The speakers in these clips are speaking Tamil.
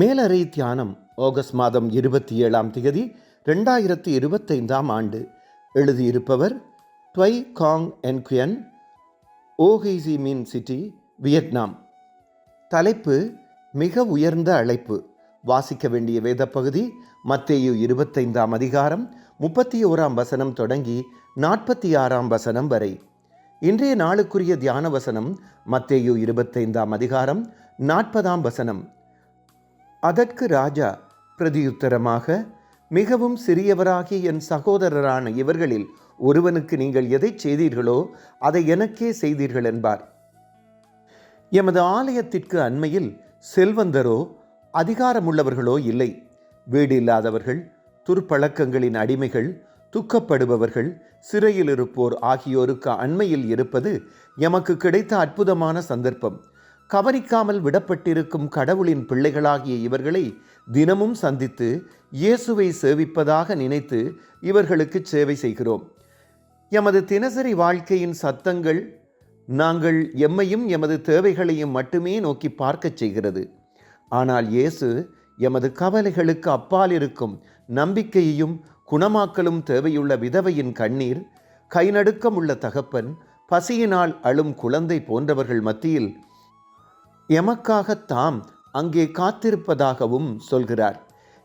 மேலறை தியானம் ஆகஸ்ட் மாதம் இருபத்தி ஏழாம் தேதி ரெண்டாயிரத்தி இருபத்தைந்தாம் ஆண்டு. எழுதியிருப்பவர் ட்வை காங் என்குயன் ஓஹெய்சி மின் சிட்டி வியட்நாம். தலைப்பு மிக உயர்ந்த அழைப்பு. வாசிக்க வேண்டிய வேத பகுதி மத்தேயு இருபத்தைந்தாம் அதிகாரம் முப்பத்தி ஓராம் வசனம் தொடங்கி நாற்பத்தி ஆறாம் வசனம் வரை. இன்றைய நாளுக்குரிய தியான வசனம் மத்தேயு இருபத்தைந்தாம் அதிகாரம் நாற்பதாம் வசனம். அதற்கு ராஜா பிரதியுத்தரமாக மிகவும் சிறியவராகிய என் சகோதரரான இவர்களில் ஒருவனுக்கு நீங்கள் எதை செய்தீர்களோ அதை எனக்கே செய்தீர்கள் என்பார். எமது ஆலயத்திற்கு அண்மையில் செல்வந்தரோ அதிகாரமுள்ளவர்களோ இல்லை. வீடு இல்லாதவர்கள் துர்ப்பழக்கங்களின் அடிமைகள் துக்கப்படுபவர்கள் சிறையில் இருப்போர் ஆகியோருக்கு அண்மையில் இருப்பது எமக்கு கிடைத்த அற்புதமான சந்தர்ப்பம். கவனிக்காமல் விடப்பட்டிருக்கும் கடவுளின் பிள்ளைகளாகிய இவர்களை தினமும் சந்தித்து இயேசுவை சேவிப்பதாக நினைத்து இவர்களுக்கு சேவை செய்கிறோம். எமது தினசரி வாழ்க்கையின் சத்தங்கள் நாங்கள் எம்மையும் எமது தேவைகளையும் மட்டுமே நோக்கி பார்க்கச் செய்கிறது. ஆனால் இயேசு எமது கவலைகளுக்கு அப்பால் இருக்கும் நம்பிக்கையையும் குணமாக்கலும் தேவையுள்ள விதவையின் கண்ணீர் கைநடுக்கம் உள்ள தகப்பன் பசியினால் அழும் குழந்தை போன்றவர்கள் மத்தியில் எமக்காக தாம் அங்கே காத்திருப்பதாகவும் சொல்கிறார்.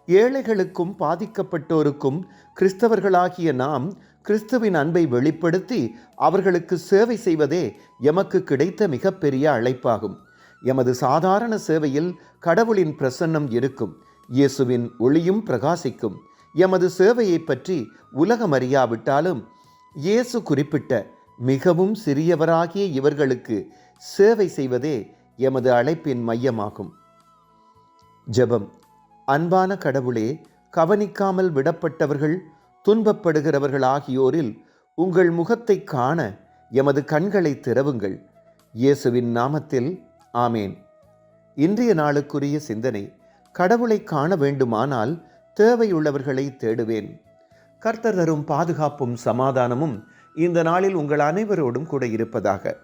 ஏழைகளுக்கும் பாதிக்கப்பட்டோருக்கும் கிறிஸ்தவர்களாகிய நாம் கிறிஸ்துவின் அன்பை வெளிப்படுத்தி அவர்களுக்கு சேவை செய்வதே எமக்கு கிடைத்த மிகப்பெரிய அழைப்பாகும். எமது சாதாரண சேவையில் கடவுளின் பிரசன்னம் இருக்கும். இயேசுவின் ஒளியும் பிரகாசிக்கும். எமது சேவையை பற்றி உலகம் அறியாவிட்டாலும் இயேசு குறிப்பிட்ட மிகவும் சிறியவராகிய இவர்களுக்கு சேவை செய்வதே எமது அழைப்பின் மையமாகும். ஜெபம். அன்பான கடவுளே கவனிக்காமல் விடப்பட்டவர்கள் துன்பப்படுகிறவர்கள் ஆகியோரில் உங்கள் முகத்தை காண எமது கண்களை திறவுங்கள். இயேசுவின் நாமத்தில் ஆமேன். இன்றைய நாளுக்குரிய சிந்தனை கடவுளை காண வேண்டுமானால் தேவையுள்ளவர்களை தேடுவேன். கர்த்தர் தரும் பாதுகாப்பும் சமாதானமும் இந்த நாளில் உங்கள் அனைவரோடும் கூட இருப்பதாக.